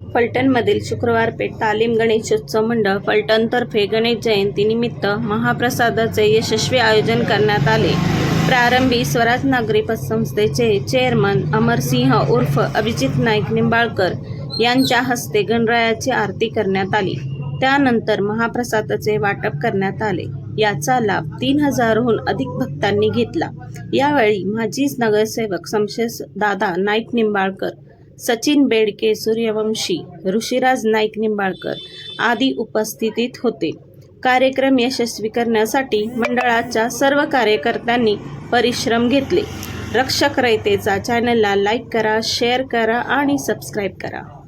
फलटणमधील शुक्रवारपेठ तालीम गणेशोत्सव मंडळ फलटणतर्फे गणेश जयंतीनिमित्त महाप्रसादाचे यशस्वी आयोजन करण्यात आले. प्रारंभी स्वराज नागरी पतसंस्थेचे चेअरमन अमरसिंह उर्फ अभिजित नाईक निंबाळकर यांच्या हस्ते गणरायाची आरती करण्यात आली. त्यानंतर महाप्रसादाचे वाटप करण्यात आले. याचा लाभ तीन हजारहून अधिक भक्तांनी घेतला. यावेळी माजीच नगरसेवक शमशेर दादा नाईक निंबाळकर सचिन बेडके सूर्यवंशी ऋषिराज नाईक निंबाळकर आदी उपस्थितीत होते. कार्यक्रम यशस्वी करण्यासाठी मंडळाच्या सर्व कार्यकर्त्यांनी परिश्रम घेतले. रक्षक रयतेचा चॅनलला लाईक करा शेअर करा आणि सबस्क्राईब करा.